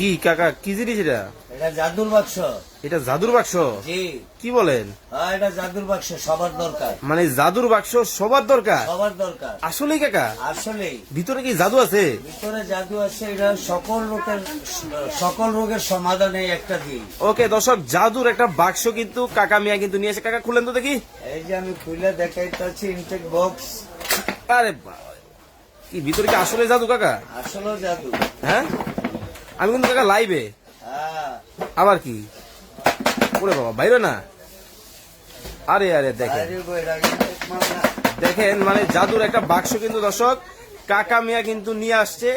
কি কাকা কি জিনিস এটা? এটা জাদুর বাক্স। এটা জাদুর বাক্স? জি। কি বলেন? হ্যাঁ এটা জাদুর বাক্স সবার দরকার। মানে জাদুর বাক্স সবার দরকার? সবার দরকার। আসলেই কাকা? আসলেই। ভিতরে কি জাদু আছে? ভিতরে জাদু আছে এটা সকল রোগের সকল রোগের সমাধানে একটা দিই ওকে দর্শক জাদুর একটা বাক্স কিন্তু কাকা মিয়া কিন্তু নিয়ে এসে কাকা খুলেন তো দেখি। এই যে আমি খুলে দেখাইতে আছি ইনটেক বক্স আরে কি ভিতরে কি আসলে জাদু কাকা? আসলে জাদু। হ্যাঁ? আমি কিন্তু কাকা লাইভে আবার কি? ওরে বাবা বাইরে না? আরে আরে দেখেন। দেখেন মানে জাদুর একটা বাক্স কিন্তু দর্শক কাকা মিয়া কিন্তু নিয়ে আসছে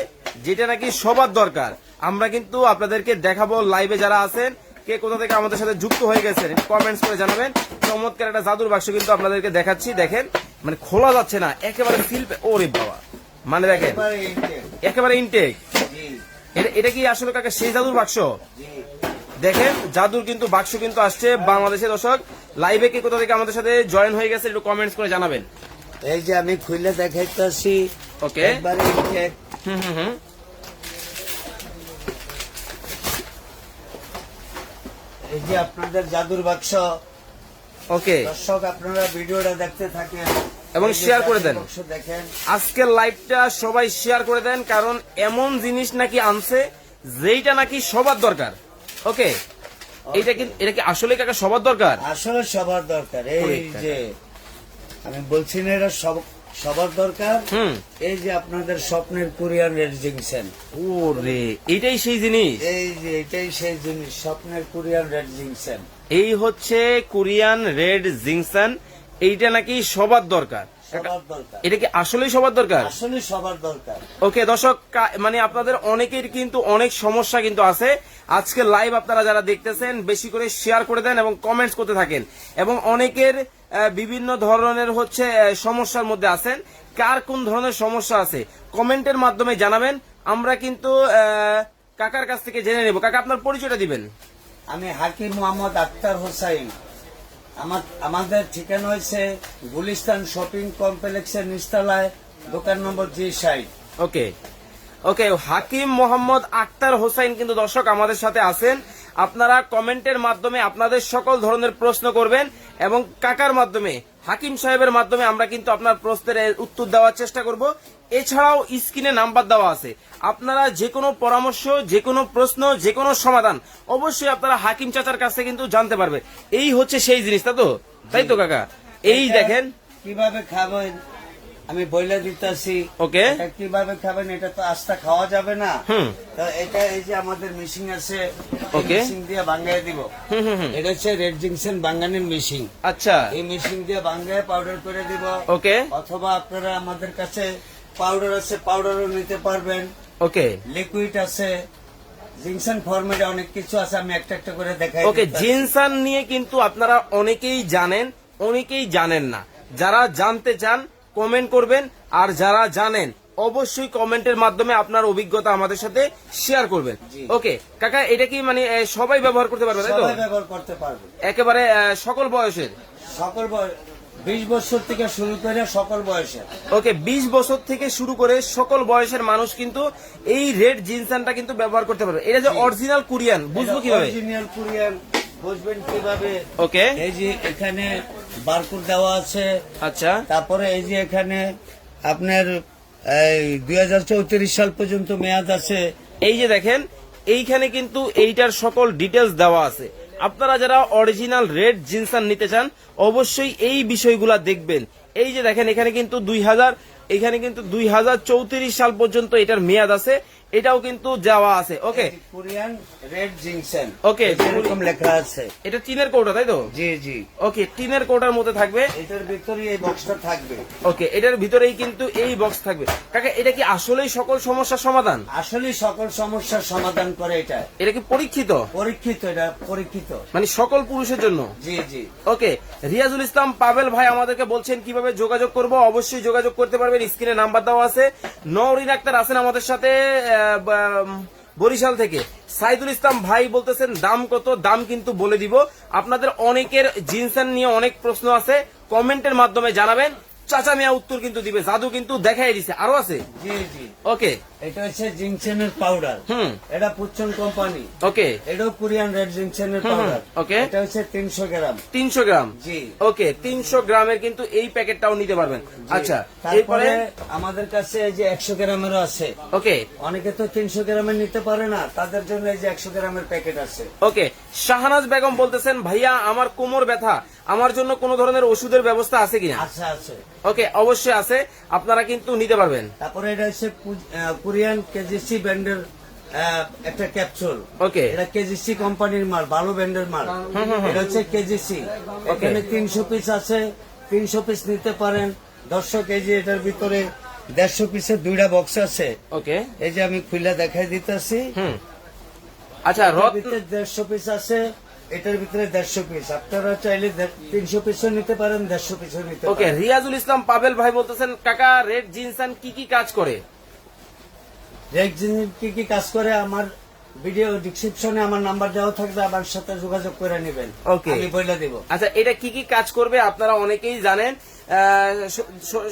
যেটা নাকি সবার দরকার। আমরা কিন্তু আপনাদেরকে দেখাবো লাইভে যারা আছেন কে কোথা থেকে আমাদের সাথে যুক্ত হয়ে গেছেন কমেন্টস করে জানাবেন। চমৎকার একটা জাদুর বাক্স কিন্তু আপনাদেরকে দেখাচ্ছি দেখেন। মানে খোলা যাচ্ছে না একেবারে ফিল ওরে বাবা। মানে দেখেন একেবারে ইনটেক এটা এটা কি আসলে কাকা? সেই জাদুর বাক্স? দেখেন জাদুর কিন্তু বাক্স কিন্তু আসছে বাংলাদেশের দর্শক। লাইভে কে কোথা থেকে আমাদের সাথে জয়েন হয়ে গেছে একটু কমেন্টস করে জানাবেন। এই যে আমি খুলে দেখাইতেছি ওকে হুম হুম হুম। এই যে আপনাদের জাদুর বাক্স। ওকে দর্শক আপনারা ভিডিওটা দেখতে থাকেন। এবং শেয়ার করে দেন। আজকের লাইভটা সবাই শেয়ার করে দেন কারণ এমন জিনিস নাকি আনছে যেইটা নাকি সবার দরকার। ওকে এটা কি এটা কি আসলে কাকা সবার দরকার? আসলে সবার দরকার। এই যে আমি বলছি না এটা সব- সবার দরকার। হুম। এই যে আপনাদের স্বপ্নের কোরিয়ান রেড জিংসেন ওরে এটাই সেই জিনিস। এই যে এটাই সেই জিনিস স্বপ্নের কোরিয়ান রেড জিংসেন এই হচ্ছে কোরিয়ান রেড জিংসন। এইটা নাকি সবার দরকার। এটা কি আসলেই সবার দরকার? আসলে সবার দরকার। ওকে দর্শক মানে আপনাদের অনেকের কিন্তু অনেক সমস্যা কিন্তু আছে। আজকে লাইভ আপনারা যারা দেখতেছেন বেশি করে শেয়ার করে দেন এবং কমেন্টস করতে থাকেন। এবং অনেকের বিভিন্ন ধরনের হচ্ছে সমস্যার মধ্যে আছেন। কার কোন ধরনের সমস্যা আছে? কমেন্টের মাধ্যমে জানাবেন। আমরা কিন্তু কাকার কাছ থেকে জেনে নেব। কাকা আপনার পরিচয়টা দিবেন। আমি হাকিম মোহাম্মদ আক্তার হোসাইন। আমাদের ঠিকানা হয়েছে গুলিস্তান শপিং কমপ্লেক্সের নিচতলায়, দোকান number G side okay. Okay, Hakim Mohammad Akter Hossain কিন্তু দর্শক আমাদের সাথে আছেন। আপনারা কমেন্টের মাধ্যমে আপনাদের সকল ধরনের প্রশ্ন করবেন এবং কাকার মাধ্যমে, হাকিম সাহেবের মাধ্যমে আমরা কিন্তু আপনার প্রশ্নের উত্তর দেওয়ার চেষ্টা করব। এছাড়াও স্ক্রিনে নাম্বার দেওয়া আছে। আপনারা যে কোনো পরামর্শ যে কোনো প্রশ্ন যে কোনো সমাধান অবশ্যই আপনারা হাকিম চাচার কাছে কিন্তু জানতে পারবে। এই হচ্ছে সেই জিনিসটা তো? তাই তো কাকা? এই দেখেন। কীভাবে খাবেন? আমি বইলে দিতেছি। ওকে। কীভাবে খাবেন? এটা তো আস্তা খাওয়া যাবে না। তো এটা এই যে আমাদের মেশিন আছে ওকে। মেশিন দিয়ে বাঙ্গাই দিব। হুম হুম হুম। এটা হচ্ছে রেড জিংসেন বাঙ্গানের মেশিন আচ্ছা। এই মেশিন দিয়ে বাঙ্গায় পাউডার করে দিব। ওকে। অথবা আপনারা আমাদের কাছে পাউডার আছে পাউডারও নিতে পারবেন। ওকে লিকুইড আছে জিংসন ফর্মেটে অনেক কিছু আছে আমি একটা একটা করে দেখাই ওকে। জিনসান নিয়ে কিন্তু আপনারা অনেকেই জানেন অনেকেই জানেন না। যারা জানতে চান কমেন্ট করবেন আর যারা জানেন অবশ্যই কমেন্টের মাধ্যমে আপনার অভিজ্ঞতা আমাদের সাথে শেয়ার করবেন। ওকে কাকা এটা কি মানে সবাই ব্যবহার করতে পারবে তাই তো? ব্যবহার করতে পারবে। একেবারে সকল বয়সের? সকল বয়স বিশ বছর থেকে শুরু করে সকল বয়সের ওকে বিশ বছর থেকে শুরু করে সকল বয়সের মানুষ কিন্তু এই রেড জিনসানটা কিন্তু ব্যবহার করতে পারবে। এটা যে অরিজিনাল কোরিয়ান বুঝব কীভাবে? অরিজিনাল কোরিয়ান বুঝবেন কীভাবে? ওকে। এই যে এখানে বারকোড দেওয়া আছে। আচ্ছা। তারপরে এই যে এখানে আপনার দুই হাজার চৌত্রিশ সাল পর্যন্ত মেয়াদ আছে। এই যে দেখেন এইখানে কিন্তু এইটার সকল ডিটেলস দেওয়া আছে। আপনারা যারা অরিজিনাল রেড জিনসান নিতে চান, অবশ্যই এই বিষয়গুলা দেখবেন। এই যে দেখেন, এখানে কিন্তু দুই হাজার, এখানে কিন্তু দুই হাজার চৌত্রিশ সাল পর্যন্ত এটার মেয়াদ আছে। এটাও কিন্তু যাওয়া আছে। Okay Korean red ginseng Okay. এরকম লেখা আছে। এটা টিনের কোটা তাই তো? জি জি। ওকে টিনের কোটার মধ্যে থাকবে। এটার ভিতরে এই বক্সটা থাকবে। ওকে এটার ভিতরেই কিন্তু এই বক্স থাকবে। কাকা এটা কি আসলেই সকল সমস্যার সমাধান? আসলে সকল সমস্যার সমাধান করে এটা। এটা কি পরীক্ষিত? পরীক্ষিত এটা পরীক্ষিত। মানে সকল পুরুষের জন্য? জি জি। ওকে রিয়াজুল ইসলাম পাবেল ভাই আমাদেরকে বলছেন কীভাবে যোগাযোগ করব? অবশ্যই যোগাযোগ করতে পারবেন। স্ক্রিনে নাম্বার দেওয়া আছে। নওরিন আক্তার আছেন আমাদের সাথে। বরিশাল থেকে। সাইদুল ইসলাম ভাই বলতেছেন দাম কত? দাম কিন্তু বলে দিব। আপনাদের অনেকের জিনসান নিয়ে অনেক প্রশ্ন আছে। কমেন্টের মাধ্যমে জানাবেন। চাচা মিয়া উত্তর কিন্তু দিবে জাদু কিন্তু দেখাই দিছে। আরও আছে? জি জি। ওকে। এটা হচ্ছে জিংসেনের পাউডার। হুম। এটা পুচ্ছন কোম্পানি। ওকে। এটাও কোরিয়ান রেড জিংসেনের হুম, পাউডার। okay. এটা হচ্ছে তিনশো গ্রাম। তিনশো গ্রাম? জি। ওকে তিনশো গ্রামের কিন্তু এই প্যাকেটটাও নিতে পারবেন। আচ্ছা তারপরে আমাদের কাছে এই যে একশো গ্রামেরও আছে। ওকে। অনেকে তো তিনশো গ্রামের নিতে পারে না তাদের জন্য এই যে একশো গ্রামের প্যাকেট আছে। ওকে শাহনাজ বেগম বলতেছেন ভাইয়া আমার কোমর ব্যথা। আমার জন্য কোনো ধরনের ওষুধের ব্যবস্থা আছে কিনা? আচ্ছা আছে। ওকে অবশ্যই আছে। আপনারা কিন্তু নিতে পারবেন। তারপরে এটা হচ্ছে কোরিয়ান কেজিসি ব্র্যান্ডের একটা ক্যাপসুল ওকে এটা কেজিসি কোম্পানির মাল ভালো ব্র্যান্ডের মাল। এটা হচ্ছে কেজিসি এখানে তিনশো পিস আছে। তিনশো পিস নিতে পারেন। এই যে এটার ভিতরে দেড়শো পিসের দুইটা বক্স আছে। ওকে এই যে আমি খুলে দেখাই দিতেছি। আচ্ছা দেড়শো পিস আছে। এটার ভিতরে দেড়শো পিস আপনারা চাইলে তিনশো পিসও নিতে পারেন দেড়শো পিসও নিতে ওকে পারেন। রিয়াজুল ইসলাম পাবেল ভাই বলতেছেন কাকা রেড জিনসান কি কি কাজ করে? রেক কি কি কাজ করে আমার ভিডিও ডিসক্রিপশনে আমার নাম্বার দেওয়া থাকবে আমার সাথে যোগাযোগ করে নেবেন। Okay. আমি বলে দিব। আচ্ছা এটা কি কি কাজ করবে আপনারা অনেকেই জানেন।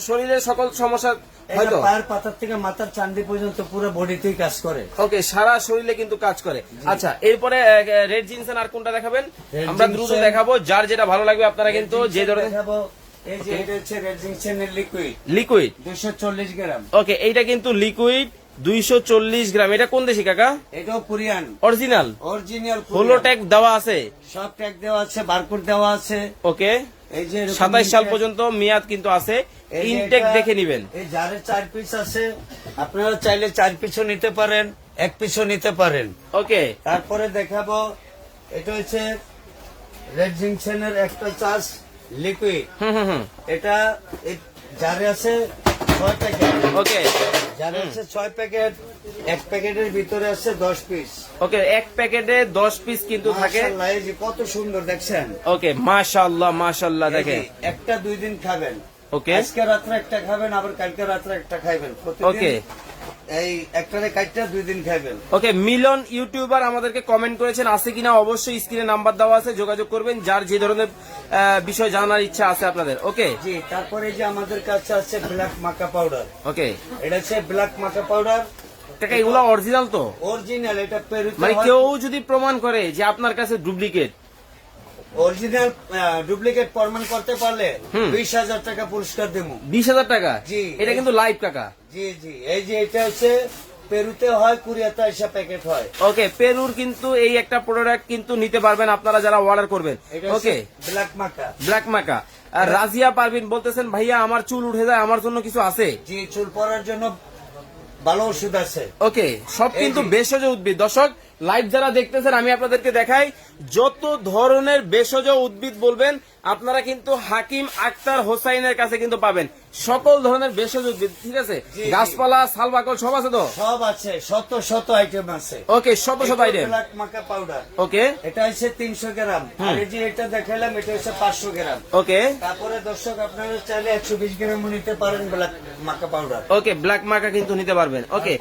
শরীরের সকল সমস্যা হয়তো? পায়ের পাতার থেকে মাথার চান্দি পর্যন্ত পুরো বডিতেই কাজ করে। ওকে সারা শরীরে কিন্তু কাজ করে। আচ্ছা এরপরে রেড জিনসান আর কোনটা দেখাবেন? আমরা দ্রুত দেখাবো যার যেটা ভালো লাগবে আপনারা কিন্তু যে ধরনের দেখাবো। এই যে এটা হচ্ছে রেড জিংসেনের লিকুইড লিকুইড দুশো চল্লিশ গ্রাম। ওকে এইটা কিন্তু লিকুইড দুইশো চল্লিশ গ্রাম। এটা কোন দেশি কাকা? এটাও কোরিয়ান। অরিজিনাল? অরিজিনাল হোলোটেক দেওয়া আছে? সব ট্যাগ দেওয়া আছে বারকোড দেওয়া আছে। ওকে। এই যে সাতাইশ সাল পর্যন্ত মেয়াদ কিন্তু আছে। ইনটেক দেখে নিবেন। এই জারে চার পিস আছে আপনারা চাইলে চার পিসও নিতে পারেন এক পিসও নিতে পারেন। ওকে। তারপরে দেখাবো এটা হচ্ছে রেড জিংসেনের একটা চার্জ লিকুইড। হুম হুম হুম। এটা জারে আছে ওকে জারে আছে ছয় প্যাকেট এক প্যাকেটের ভিতরে আছে দশ পিস ওকে এক প্যাকেটে দশ পিস কিন্তু থাকে। কত সুন্দর দেখছেন? ওকে মাশাল্লাহ মাশাল্লাহ দেখেন। একটা দুই দিন খাবেন। ওকে আজকে রাত্রে একটা খাবেন আবার কালকে রাত্রে একটা খাবেন ওকে। এই একটারে কাটটা দুই দিন খাইবেন। ওকে মিলন ইউটিউবার আমাদেরকে কমেন্ট করেছেন আছে কিনা? অবশ্যই স্ক্রিনে নাম্বার দেওয়া আছে যোগাযোগ করবেন। যার যে ধরনের বিষয় জানার ইচ্ছা আছে আপনাদের। ওকে? জি তারপরে যে আমাদের কাছে আছে ব্ল্যাক মাকা পাউডার ওকে। এটা হচ্ছে ব্ল্যাক মাকা পাউডার কাকা এগুলো অরিজিনাল তো? অরিজিনাল এটা মানে কেউ যদি প্রমাণ করে যে আপনার কাছে ডুপ্লিকেট অরিজিনাল ডুপ্লিকেট প্রমাণ করতে পারলে। বিশ হাজার টাকা পুরস্কার দেবো। বিশ হাজার টাকা? জি। এটা কিন্তু লাইভ কাকা। জি জি। এই যে এটা হচ্ছে পেরুতে হয় কুড়িয়াতে এসে প্যাকেট হয়। ওকে পেরুর কিন্তু এই একটা প্রোডাক্ট কিন্তু নিতে পারবেন আপনারা যারা অর্ডার করবেন। ওকে ব্ল্যাক মাকা ব্ল্যাক মাকা আর রাজিয়া পারভিন বলতেছেন ভাইয়া আমার চুল উঠে যায় আমার জন্য কিছু আছে? জি চুল পড়ার জন্য ভালো ওষুধ আছে। ওকে সব কিন্তু। ভেষজ উদ্ভিদ। দর্শক লাইভ যারা দেখতেছেন আমি আপনাদেরকে দেখাই যত ধরনের ভেষজ উদ্ভিদ বলবেন আপনারা কিন্তু হাকিম আক্তার হোসাইনের কাছে কিন্তু পাবেন। সকল ধরনের ভেষজ উদ্ভিদ ঠিক আছে। গাছপালা শালবাকল সব আছে তো? সব আছে শত শত আইটেম আছে। ওকে শত শত আইটেম মাকা পাউডার ওকে এটা হচ্ছে তিনশো গ্রাম। আর এই যে এটা দেখালাম এটা হচ্ছে পাঁচশো গ্রাম। ওকে তারপরে দর্শক আপনারা চাইলে একশো বিশ গ্রাম নিতে পারেন ব্ল্যাক মাকা পাউডার ওকে ব্ল্যাক মাকা কিন্তু নিতে পারবেন। ওকে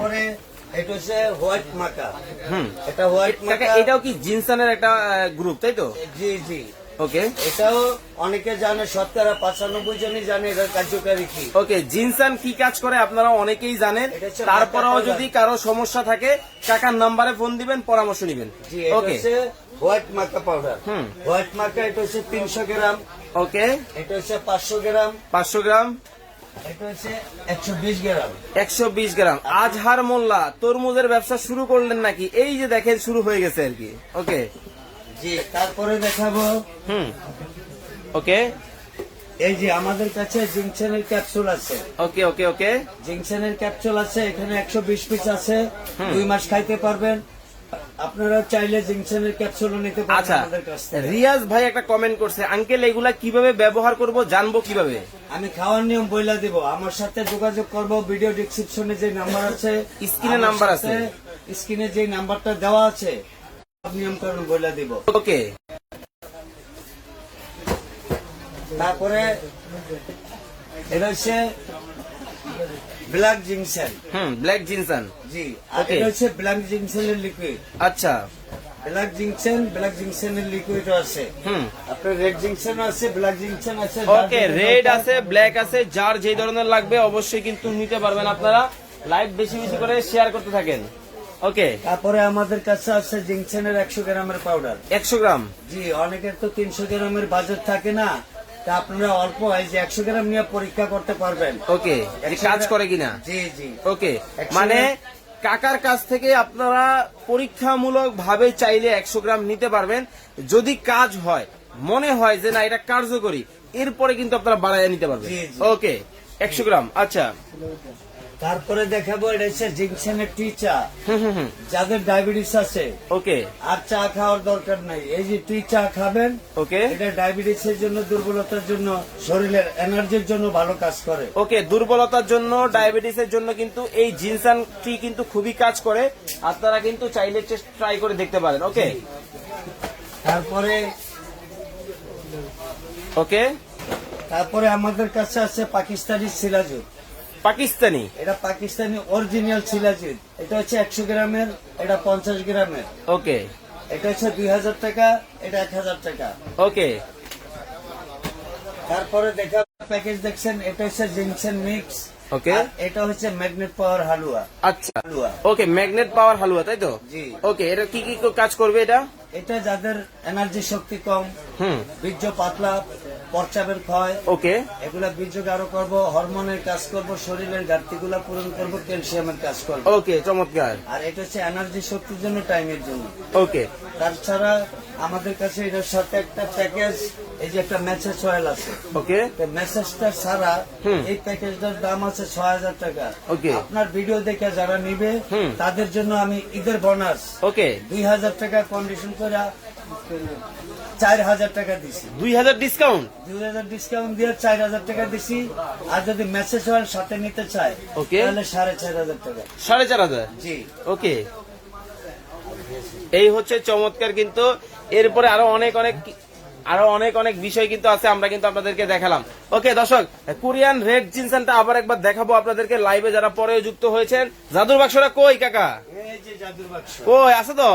এটা হচ্ছে হোয়াইট মাকা হুম। এটা হোয়াইট মাকা এটাও কি জিনসানের একটা গ্রুপ তাই তো? জি জি। ওকে এটাও অনেকে জানে শতকরা পঁচানব্বই জনই জানে এটার কার্যকারী কি। ওকে জিনসান কি কাজ করে আপনারা অনেকেই জানেন। তারপরেও যদি কারও সমস্যা থাকে কাকার নাম্বারে ফোন দিবেন পরামর্শ নেবেন। Okay white maca powder hmm. White maca এটা হচ্ছে তিনশো গ্রাম। ওকে এটা হচ্ছে পাঁচশো গ্রাম। পাঁচশো গ্রাম। একশো বিশ গ্রাম। আজহার মোল্লা তরমুজের ব্যবসা শুরু করলেন নাকি? এই যে দেখেন শুরু হয়ে গেছে আর কি। ওকে। জি তারপরে দেখাবো। হুম। ওকে। এই যে আমাদের কাছে জিংসেনের ক্যাপসুল আছে। ওকে ওকে ওকে। জিংসেনের ক্যাপসুল আছে এখানে একশো বিশ পিস আছে। দুই মাস খাইতে পারবেন। আপনারা চাইলে জিংসেনের ক্যাপসুলও নিতে পারেন আচ্ছা রিয়াজ ভাই একটা কমেন্ট করছে আঙ্কেল এগুলা কীভাবে ব্যবহার করব জানব কীভাবে? আমি খাওয়ার নিয়ম বইলা দিব। আমার সাথে যোগাযোগ করব ভিডিও ডিসক্রিপশনে যে নাম্বার আছে স্ক্রিনে নাম্বার আছে। স্ক্রিনে যে নাম্বারটা দেওয়া আছে সব নিয়ম কানুন বইলা দিব। ওকে। তারপরে এটা হচ্ছে black ginseng hmm black ginseng. জি আর এটা হচ্ছে ব্ল্যাক জিংসেনের লিকুইড আচ্ছা। ব্ল্যাক জিংসেন ব্ল্যাক জিংসেনের লিকুইড আছে। হুম। আপনার রেড জিংসেন আছে ব্ল্যাক জিংসেন আছে ওকে রেড আছে ব্ল্যাক আছে যার যে ধরনের লাগবে অবশ্যই কিন্তু নিতে পারবেন আপনারা। লাইভ বেশি বেশি করে শেয়ার করতে থাকেন। ওকে তারপরে আমাদের কাছে আছে জিংসেনের একশো গ্রামের পাউডার একশো গ্রাম। জি অনেকের তো তিনশো গ্রামের বাজেট থাকে না। তা আপনারা অল্প যে একশো গ্রাম নিয়ে পরীক্ষা করতে পারবেন। ওকে কাজ করে কিনা? জি জি। ওকে মানে কাকার কাছ থেকে আপনারা পরীক্ষামূলক ভাবে চাইলে একশো গ্রাম নিতে পারবেন। যদি কাজ হয় মনে হয় যে না এটা কার্যকরী এরপরে কিন্তু আপনারা বাড়াইয়া নিতে পারবেন। ওকে একশো গ্রাম আচ্ছা। তারপরে দেখাবো এটা হচ্ছে জিংসেনের টি চা হুম হুম হুম। যাদের ডায়াবেটিস আছে। ওকে। আর চা খাওয়ার দরকার নাই। এই যে টি চা খাবেন ওকে। এটা ডায়াবেটিসের জন্য দুর্বলতার জন্য শরীরের এনার্জির জন্য ভালো কাজ করে। ওকে দুর্বলতার জন্য ডায়াবেটিসের জন্য কিন্তু এই জিনসান টি কিন্তু খুবই কাজ করে। আপনারা কিন্তু চাইলে ট্রাই করে দেখতে পারেন ওকে? তারপরে ওকে। তারপরে আমাদের কাছে আছে পাকিস্তানি সিলাজুদ পাকিস্তানি? এটা পাকিস্তানি অরিজিনাল সিলাজুদ এটা হচ্ছে একশো গ্রামের এটা পঞ্চাশ গ্রামের। ওকে। এটা হচ্ছে দুই হাজার টাকা এটা এক হাজার টাকা। ওকে। তারপরে দেখা প্যাকেজ দেখছেন এটা হচ্ছে জিনসেন মিক্স ওকে। এটা হচ্ছে ম্যাগনেট পাওয়ার হালুয়া। আচ্ছা। হালুয়া। ওকে ম্যাগনেট পাওয়ার হালুয়া তাই তো? জি। ওকে এটা কি কি কাজ করবে এটা? এটা যাদের এনার্জি শক্তি কম হুম। বীর্য পাতলা পর্চাবের ক্ষয়। ওকে। এগুলা বীর্য গাঢ় করব হরমোনের কাজ করব শরীরের ঘাটতিগুলা পূরণ করব ক্যালসিয়ামের কাজ করব। ওকে চমৎকার। আর এটা হচ্ছে এনার্জি শক্তির জন্য টাইমের জন্য। ওকে। তাছাড়া আমাদের কাছে এটার সাথে একটা প্যাকেজ এই যে একটা মেসেজ অয়েল আছে। ওকে। ছাড়া হুম। এই প্যাকেজটার দাম আছে ছয় হাজার টাকা। ওকে। আপনার ভিডিও দেখে যারা নিবে তাদের জন্য আমি ঈদের বোনাস ওকে। দুই হাজার টাকা কন্ডিশন করে চার হাজার টাকা দিছি। দুই হাজার ডিসকাউন্ট দুই হাজার ডিসকাউন্ট দিয়ে চার হাজার টাকা দিছি। আর যদি মেসেজ অয়েল সাথে নিতে চায়. তাহলে সাড়ে চার হাজার টাকা। সাড়ে চার হাজার? জি। ওকে এই হচ্ছে চমৎকার কিন্তু। এরপরে আরও অনেক অনেক আরও অনেক অনেক বিষয় কিন্তু আছে আমরা কিন্তু আপনাদেরকে দেখালাম। ওকে দর্শক কোরিয়ান রেড জিনসানটা আবার একবার দেখাবো আপনাদেরকে। লাইভে যারা পরে যুক্ত হয়েছেন জাদুর বাক্সটা কই কাকা? কই আছে তো?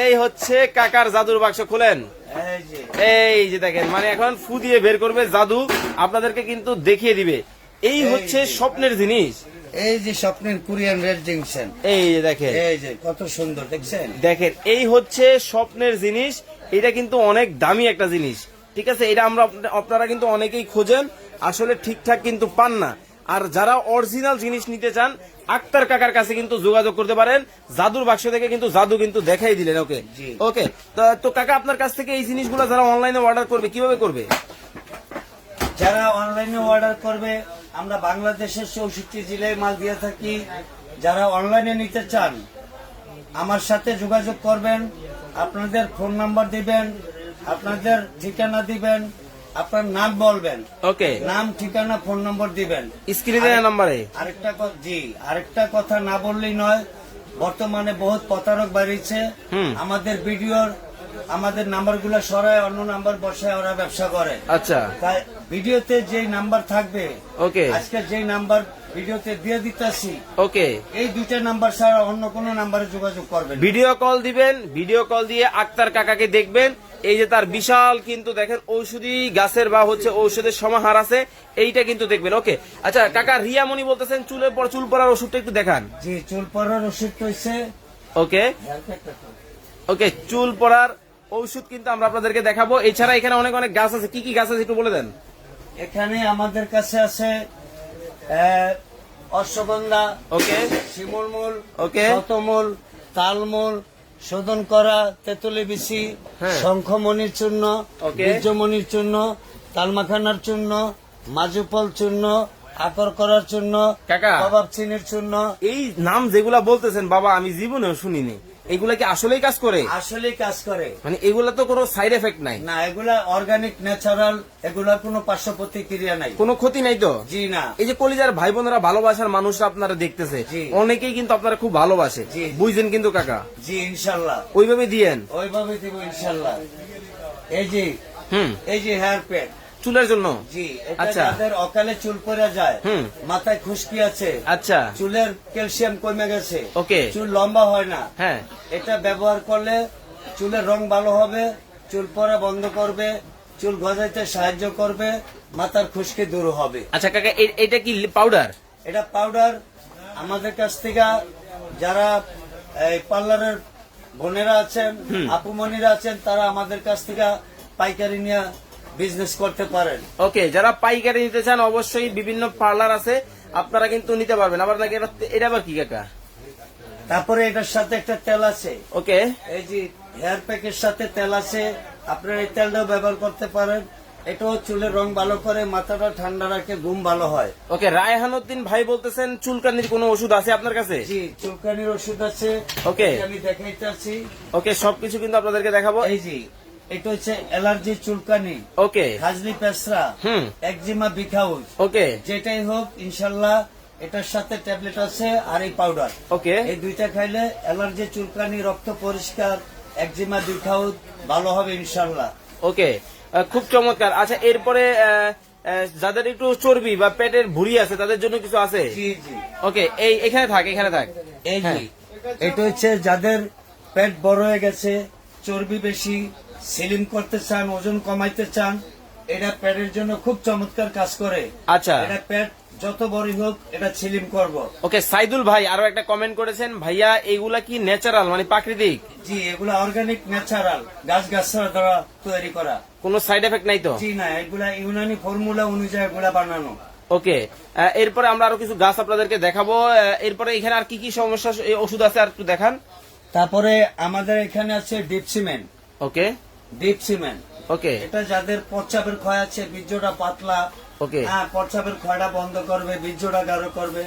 এই হচ্ছে কাকার জাদুর বাক্স খুলেন। এই যে। দেখেন মানে এখন ফু দিয়ে বের করবে জাদু আপনাদেরকে কিন্তু দেখিয়ে দিবে। এই হচ্ছে স্বপ্নের জিনিস। এই যে স্বপ্নের কোরিয়ান রেড এই যে দেখেন। এই যে কত সুন্দর দেখছেন? দেখেন এই হচ্ছে স্বপ্নের জিনিস। এটা কিন্তু অনেক দামি একটা জিনিস। ঠিক আছে এটা আমরা আপনারা কিন্তু অনেকেই খোঁজেন। আসলে ঠিকঠাক কিন্তু পান না। আর যারা অরিজিনাল জিনিস নিতে চান আক্তার কাকার কাছে কিন্তু যোগাযোগ করতে পারেন। জাদুর বাক্স থেকে কিন্তু জাদু কিন্তু দেখাই দিলেন ওকে। ওকে তো তো কাকা আপনার কাছ থেকে এই জিনিসগুলো যারা অনলাইনে অর্ডার করবে কীভাবে করবে? যারা অনলাইনে অর্ডার করবে আমরা বাংলাদেশের চৌষট্টি জেলায় মাল দিয়ে থাকি। যারা অনলাইনে নিতে চান আমার সাথে যোগাযোগ করবেন আপনাদের ফোন নাম্বার দিবেন আপনাদের ঠিকানা দিবেন আপনার নাম বলবেন। ওকে। নাম ঠিকানা ফোন নম্বর দিবেন। স্ক্রিনে দেওয়া নাম্বারে। আরেকটা জি আরেকটা কথা না বললেই নয় বর্তমানে বহুত প্রতারক বাড়িয়েছে। আমাদের ভিডিওর আমাদের নাম্বারগুলো সরায় অন্য নাম্বার বসায় ওরা ব্যবসা করে। আচ্ছা। তাই ভিডিওতে যে নাম্বার থাকবে ওকে। আজকে যে নাম্বার ভিডিওতে দিয়ে দিতেছি। ওকে। এই দুইটা নাম্বার ছাড়া অন্য কোনো নাম্বারে যোগাযোগ করবেন ভিডিও কল দিবেন ভিডিও কল দিয়ে আক্তার কাকাকে দেখবেন। এই যে তার বিশাল কিন্তু দেখেন ঔষধি গাছের বা হচ্ছে ঔষধের সমাহার আছে এইটা কিন্তু দেখবেন। ওকে। আচ্ছা কাকা রিয়ামণি বলতেছেন চুলের পর চুল পড়ার ওষুধটা একটু দেখান। জি চুল পড়ার ওষুধ হয়েছে ওকে। ওকে চুল পড়ার ঔষধ কিন্তু আমরা আপনাদেরকে দেখাবো। এছাড়া এখানে অনেক অনেক গাছ আছে। কি কি গাছ আছে একটু বলে দেন। এখানে আমাদের কাছে আছে অশ্বগন্ধা ওকে শিমুলমূল ওকে। শতমূল তালমূল শোধন করা তেঁতুলি বিচি হ্যাঁ। শঙ্খমণির চূর্ণ। বীর্যমণির চূর্ণ তালমাখানার চূর্ণ মাজুপল চূর্ণ আকর করার চূর্ণ কাকা। কবাব চিনির চূর্ণ এই নাম যেগুলা বলতেছেন বাবা আমি জীবনেও শুনিনি এগুলা কি আসলেই কাজ করে? আসলে কাজ করে। মানে এগুলা তো কোনো সাইড এফেক্ট নাই? না এগুলা অর্গানিক ন্যাচারাল এগুলা কোনো পার্শ্ব প্রতিক্রিয়া নাই। কোনো ক্ষতি নাই তো? জি না। এই যে কলিজার ভাই বোনেরা ভালোবাসার মানুষরা আপনারা দেখতেছে। অনেকেই কিন্তু আপনারা খুব ভালোবাসে। বুঝছেন কিন্তু কাকা। জি ইনশাল্লাহ। ওইভাবে দিয়েন। ওইভাবে দিব ইনশাল্লাহ। এই যে হুম। এই যে হেয়ার প্যাড চুলের জন্য? জি আচ্ছা। যাদের অকালে চুল পড়ে যায়। মাথায় খুশকি আছে আচ্ছা। চুলের ক্যালসিয়াম কমে গেছে ওকে। চুল লম্বা হয় না। হ্যাঁ। এটা ব্যবহার করলে চুলের রং ভালো হবে চুল পড়া বন্ধ করবে চুল গজাইতে সাহায্য করবে মাথার খুশকি দূর হবে। আচ্ছা কাকা এটা কি পাউডার এটা পাউডার আমাদের কাছ থেকে যারা এই পার্লারের বোনেরা আছেন আপুমনিরা আছেন তারা আমাদের কাছ থেকে পাইকারি নিয়ে বিজনেস করতে পারেন। ওকে যারা পাইকারি নিতে চান অবশ্যই বিভিন্ন পার্লার আছে আপনারা কিন্তু নিতে পারবেন। আবার নাকি এটা এটা আবার কি কাকা? তারপরে এটার সাথে একটা তেল আছে। ওকে এই যে হেয়ার প্যাকের সাথে তেল আছে আপনারা এই তেলটাও ব্যবহার করতে পারেন। এটাও চুলের রং ভালো করে মাথাটা ঠান্ডা রাখে ঘুম ভালো হয়। ওকে রায়হানুদ্দিন ভাই বলতেছেন চুলকানির কোনো ওষুধ আছে আপনার কাছে? জি চুলকানির ওষুধ আছে। ওকে। আমি যে আমি দেখাইতেছি। ওকে সবকিছু কিন্তু আপনাদেরকে দেখাবো। এই যে এটা হচ্ছে অ্যালার্জি চুলকানি। ওকে। হাজলি পেসরা। হুম। একজিমা বিখাউজ। ওকে। যেটাই হোক ইনশাল্লাহ এটার সাথে ট্যাবলেট আছে আর এই পাউডার। ওকে। এই দুইটা খাইলে অ্যালার্জি চুলকানি রক্ত পরিষ্কার একজিমা বিখাউজ ভালো হবে ইনশাল্লাহ। ওকে। খুব চমৎকার। আচ্ছা এরপরে যাদের একটু চর্বি বা পেটের ভুঁড়ি আছে তাদের জন্য কিছু আছে? ওকে এই এখানে থাক এখানে থাক। এই হ্যাঁ। এটা হচ্ছে যাদের পেট বড় হয়ে গেছে চর্বি বেশি সিলিম করতে চান ওজন কমাইতে চান এটা পেটের জন্য খুব চমৎকার কাজ করে। আচ্ছা। এটা পেট যত বড়ই হোক এটা সিলিম করব। ওকে সাইদুল ভাই আরও একটা কমেন্ট করেছেন ভাইয়া এগুলা কি ন্যাচারাল মানে প্রাকৃতিক? জি এগুলা অর্গানিক ন্যাচারাল গাছ গাছরা দ্বারা তৈরি করা। কোনো সাইড এফেক্ট নাই তো? জি না এগুলা ইউনানি ফর্মুলা অনুযায়ী এগুলা বানানো। ওকে এরপরে আমরা আরও কিছু গাছ আপনাদেরকে দেখাবো এরপরে এখানে আর কি কি সমস্যা ওষুধ আছে আর একটু দেখান। তারপরে আমাদের এখানে আছে deep cement okay. Deep cement. Okay এটা যাদের প্রচ্ছাপের ক্ষয় আছে বীর্যটা পাতলা। ওকে হ্যাঁ প্রচ্ছাপের ক্ষয়টা বন্ধ করবে বীর্যটা গাঢ় করবে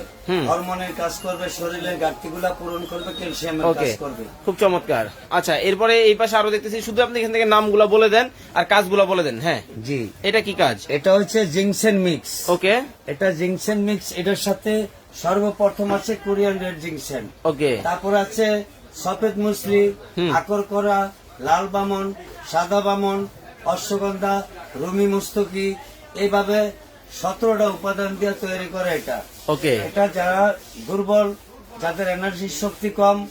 হরমোনের কাজ করবে শরীরের ঘাটতিগুলা পূরণ করবে ক্যালসিয়ামের কাজ করবে। খুব চমৎকার। আচ্ছা এরপরে এই পাশে আরও দেখতেছি শুধু আপনি এখান থেকে নামগুলো বলে দেন আর কাজগুলো বলে দেন হ্যাঁ? জি। এটা কি কাজ? এটা হচ্ছে জিংসেন মিক্স। ওকে এটা জিংসেন মিক্স এটার সাথে সর্বপ্রথম আছে কোরিয়ান রেড জিংসেন। ওকে তারপর আছে সফেদ মুসলি। আকর করা লাল বামন সাদা বামন অশ্বগন্ধা রুমি মুস্তকি এইভাবে সতেরোটা উপাদান দিয়ে তৈরি করে এটা। ওকে। এটা যারা দুর্বল যাদের এনার্জির শক্তি কম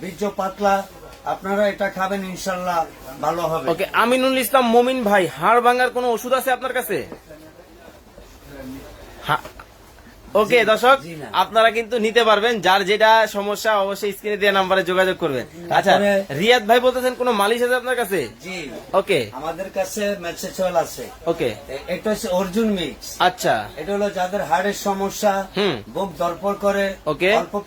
বীর্য পাতলা আপনারা এটা খাবেন ইনশাল্লাহ ভালো হবে। ওকে আমিনুল ইসলাম মমিন ভাই হাড় ভাঙার কোনো ওষুধ আছে আপনার কাছে? হা- ওকে দর্শক আপনারা কিন্তু নিতে পারবেন। যার যেটা সমস্যা অবশ্যই স্ক্রিনে দেওয়া নাম্বারে যোগাযোগ করবেন। আচ্ছা রিয়াদ ভাই বলতেছেন কোনো মালিশ আছে আপনার কাছে? জি। ওকে। আমাদের কাছে ম্যাচে চল আছে। ওকে। এটা হচ্ছে অর্জুন মিক্স আচ্ছা। এটা হলো যাদের হাড়ের সমস্যা হুম। বুক দরপর করে ওকে। অল্প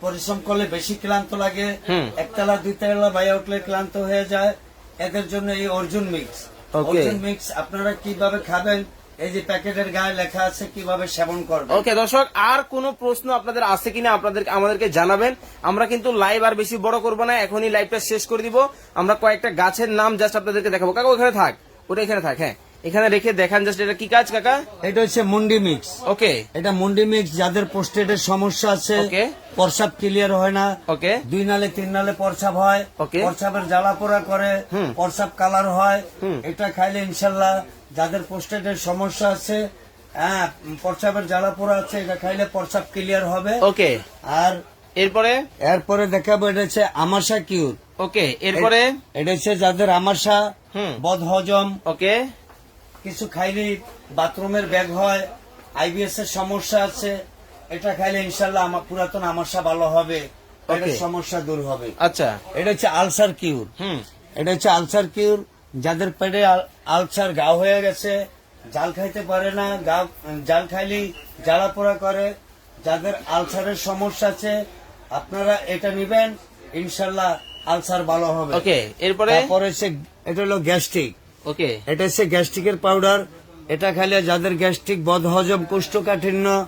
পরিশ্রম- করলে বেশি ক্লান্ত লাগে। একতলা দুইতলা বাইরে উঠলে ক্লান্ত হয়ে যায়। এদের জন্য এই অর্জুন মিক্স। অর্জুন মিক্স আপনারা কীভাবে খাবেন? এই যে প্যাকেটের গায়ে লেখা আছে কীভাবে সেবন করবেন। ওকে দর্শক আর কোনো প্রশ্ন আপনাদের আছে কিনা আপনাদের আমাদেরকে জানাবেন। আমরা কিন্তু লাইভ আর বেশি বড় করব না এখনই লাইভটা শেষ করে দিব। আমরা কয়েকটা গাছের নাম জাস্ট আপনাদেরকে দেখাবো। কাকা ওখানে থাক। ওটা এখানে থাক হ্যাঁ। এখানে রেখে দেখান জাস্ট এটা কি কাজ কাকা? এটা হচ্ছে মুন্ডি মিক্স ওকে এটা মুন্ডি মিক্স যাদের পোস্টেটের সমস্যা আছে ওকে। প্রসাব ক্লিয়ার হয় না। ওকে দুই নালে তিন নালে প্রসাব হয়। ওকে। প্রসাবের জ্বালা পোড়া করে। প্রসাব কালার হয়। এটা খাইলে ইনশাল্লাহ যাদের পোস্টেটের সমস্যা আছে হ্যাঁ প্রসাবের জ্বালা পোড়া আছে এটা খাইলে প্রসাব ক্লিয়ার হবে। ওকে। আর এরপরে? এরপরে দেখাবো এটা হচ্ছে আমাশা কিউর ওকে এরপরে? এটা হচ্ছে যাদের আমাশা হুম। বদ হজম ওকে। কিছু খাইলেই বাথরুমের ব্যাগ হয় আইবিএস এর সমস্যা আছে এটা খাইলে ইনশাল্লাহ আমার পুরাতন আমাশা ভালো হবে সমস্যা দূর হবে। আচ্ছা। এটা হচ্ছে আলসার কিউর হুম। এটা হচ্ছে আলসার কিউর যাদের পেটে আল- আলসার গা হয়ে গেছে জাল খাইতে পারে না গা জাল খাইলেই জ্বালা পোড়া করে যাদের আলসারের সমস্যা আছে আপনারা এটা নিবেন ইনশাল্লাহ আলসার ভালো হবে। ওকে এরপরে? তারপরে সে এটা হলো গ্যাস্ট্রিক। ওকে। এটা হচ্ছে গ্যাস্ট্রিকের পাউডার। এটা খাইলে যাদের গ্যাস্ট্রিক বদহজম কোষ্ঠকাঠিন্য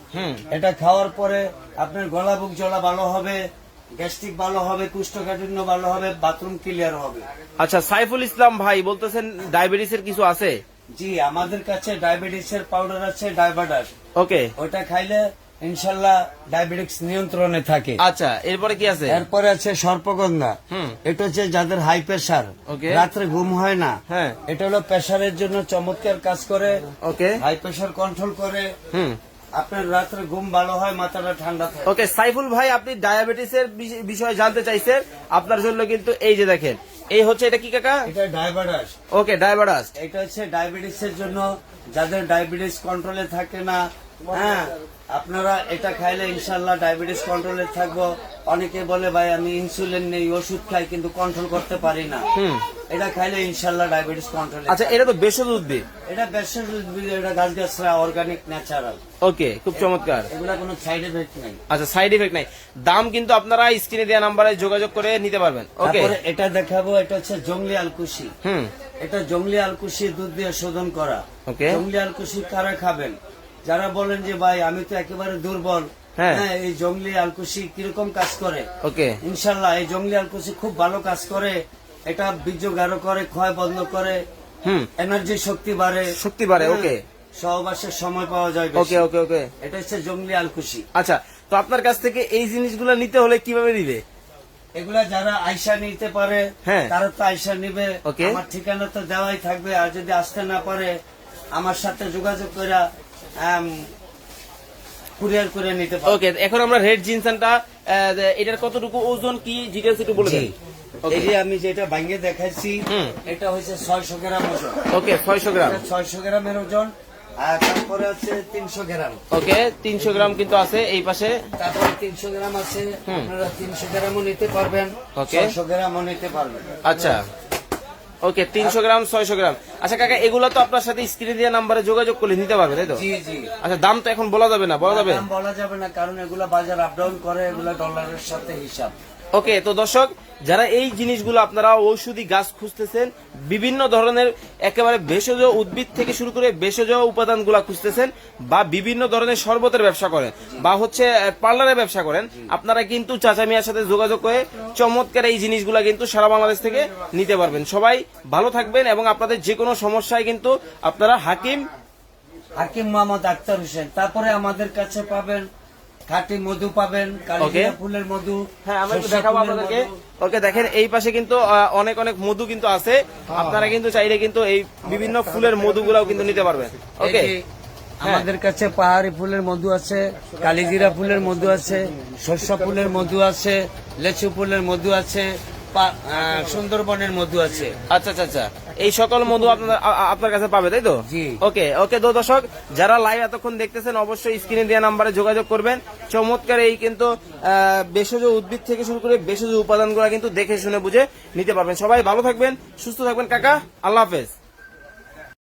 এটা খাওয়ার পরে আপনার গলা বুক জ্বলা ভালো হবে গ্যাস্ট্রিক ভালো হবে কোষ্ঠকাঠিন্য ভালো হবে বাথরুম ক্লিয়ার হবে। আচ্ছা সাইফুল ইসলাম ভাই বলতেছেন ডায়াবেটিসের কিছু আছে? জি আমাদের কাছে ডায়াবেটিসের পাউডার আছে ডায়াবেটাস। ওকে। ওটা খাইলে ইনশাল্লাহ ডায়াবেটিক্স নিয়ন্ত্রণে থাকে। আচ্ছা এরপরে কি আছে? এরপরে আছে সর্পগন্ধা। হুম। এটা হচ্ছে যাদের হাই প্রেশার. রাত্রে ঘুম হয় না। হ্যাঁ। এটা হলো প্রেশারের জন্য চমৎকার কাজ করে। ওকে। হাই প্রেশার কন্ট্রোল করে। হুম। আপনার রাত্রে ঘুম ভালো হয় মাথাটা ঠান্ডা থাকে। ওকে সাইফুল ভাই আপনি ডায়াবেটিসের এর বিষয়ে জানতে চাইছেন আপনার জন্য কিন্তু এই যে দেখেন এই হচ্ছে এটা কি কাকা? এটা ডায়াবেটাস। ওকে ডায়াবেটাস। এটা হচ্ছে ডায়াবেটিস এর জন্য যাদের ডায়াবেটিস কন্ট্রোলে থাকে না হ্যাঁ আপনারা এটা খাইলে ইনশাল্লাহ ডায়াবেটিস কন্ট্রোলে থাকব। অনেকে বলে ভাই আমি ইনসুলিন নেই ওষুধ খাই কিন্তু কন্ট্রোল করতে পারি না। এটা খাইলে ইনশাল্লাহ ডায়াবেটিস কন্ট্রোলে আচ্ছা এটা তো বেশজ উদ্ভিদ। এটা বেশির উদ্ভিদ এটা গাছ গাছরা অর্গানিক ন্যাচারাল ওকে খুব চমৎকার। এগুলা কোনো সাইড এফেক্ট নেই। আচ্ছা সাইড এফেক্ট নাই। দাম কিন্তু আপনারা স্ক্রিনে দেওয়া নাম্বারে যোগাযোগ করে নিতে পারবেন। ওকে। তারপরে এটা দেখাবো এটা হচ্ছে জঙ্গলি আলকুশি। হুম। এটা জঙ্গলি আলকুশি দুধ দিয়ে শোধন করা। ওকে। জঙ্গলি আলকুশি কারা খাবেন? যারা বলেন যে ভাই আমি তো একেবারে দুর্বল। হ্যাঁ। হ্যাঁ এই জঙ্গলি আলকুশি কীরকম কাজ করে? ওকে। ইনশাল্লাহ এই জঙ্গলি আলকুশি খুব ভালো কাজ করে। এটা বীর্য গাঢ় করে ক্ষয় বন্ধ করে। হুম। এনার্জি শক্তি বাড়ে। শক্তি বাড়ে, হ্যাঁ, okay. সহবাসের সময় পাওয়া যায় ওকে ওকে ওকে। এটা হচ্ছে জঙ্গলি আলকুশি। আচ্ছা তো আপনার কাছ থেকে এই জিনিসগুলো নিতে হলে কীভাবে নিবে? এগুলা যারা আইসা নিতে পারে হ্যাঁ। তারা তো আইসা নিবে. আমার ঠিকানা তো দেওয়াই থাকবে। আর যদি আসতে না পারে আমার সাথে যোগাযোগ করে কুরিয়ার করে নিতে পারে ওকে এখন আমরা রেড জিনসানটা এটার কতটুকু ওজন কি ডিটেলস একটু বলে দেন। এই আমি যেটা ভাঙ্গে দেখাইছি এটা হচ্ছে ছয়শো গ্রাম ওজন। ওকে ছয়শো গ্রাম। ছয়শো গ্রামের ওজন আর তারপরে হচ্ছে তিনশো গ্রাম। ওকে তিনশো গ্রাম কিন্তু আছে এই পাশে। তারপরে তিনশো গ্রাম আছে আপনারা তিনশো গ্রামও নিতে পারবেন Okay. ছয়শো গ্রামও নিতে পারবেন। আচ্ছা। ওকে তিনশো গ্রাম ছয়শো গ্রাম। আচ্ছা কাকা এগুলো তো আপনার সাথে স্ক্রিনে দেওয়া নাম্বারে যোগাযোগ করলে নিতে পারবে তাই তো? জি জি। আচ্ছা দাম তো এখন বলা যাবে না বলা যাবে? বলা যাবে না কারণ এগুলা বাজার আপ ডাউন করে এগুলো ডলারের সাথে হিসাব। ওকে, তো দর্শক, যারা এই জিনিসগুলো আপনারা ঔষধি গাছ খুঁজতেছেন, বিভিন্ন ধরনের একেবারে ভেষজ উদ্ভিদ থেকে শুরু করে ভেষজ উপাদানগুলো খুঁজতেছেন বা বিভিন্ন ধরনের শরবতের ব্যবসা করেন বা হচ্ছে পার্লারের ব্যবসা করেন, আপনারা কিন্তু চাচা মিয়ার সাথে যোগাযোগ করে চমৎকার এই জিনিসগুলো কিন্তু সারা বাংলাদেশ থেকে নিতে পারবেন। সবাই ভালো থাকবেন এবং আপনাদের যে কোনো সমস্যায় কিন্তু আপনারা হাকিম হাকিম মোহাম্মদ আক্তার হোসেন। তারপরে আমাদের কাছে পাবেন খাঁটি মধু পাবেন. ফুলের মধু হ্যাঁ আমরা একটু দেখাবো আপনাদেরকে। ওকে দেখেন এই পাশে কিন্তু অনেক অনেক মধু কিন্তু আছে। আপনারা কিন্তু চাইলে কিন্তু এই বিভিন্ন ফুলের মধুগুলাও কিন্তু নিতে পারবেন। ওকে আমাদের কাছে পাহাড়ি ফুলের মধু আছে কালিজিরা ফুলের মধু আছে শস্য ফুলের মধু আছে লেচু ফুলের মধু আছে সুন্দরবনের মধু আছে। আচ্ছা আচ্ছা আচ্ছা। এই সকল মধু আপনার আপনার কাছে পাবে তাই তো? ওকে ওকে তো দর্শক যারা লাইভ এতক্ষণ দেখতেছেন অবশ্যই স্ক্রিনে দেওয়া নাম্বারে যোগাযোগ করবেন। চমৎকার এই কিন্তু ভেষজ উদ্ভিদ থেকে শুরু করে ভেষজ উপাদানগুলো কিন্তু দেখে শুনে বুঝে নিতে পারবেন। সবাই ভালো থাকবেন সুস্থ থাকবেন। কাকা আল্লাহ হাফেজ।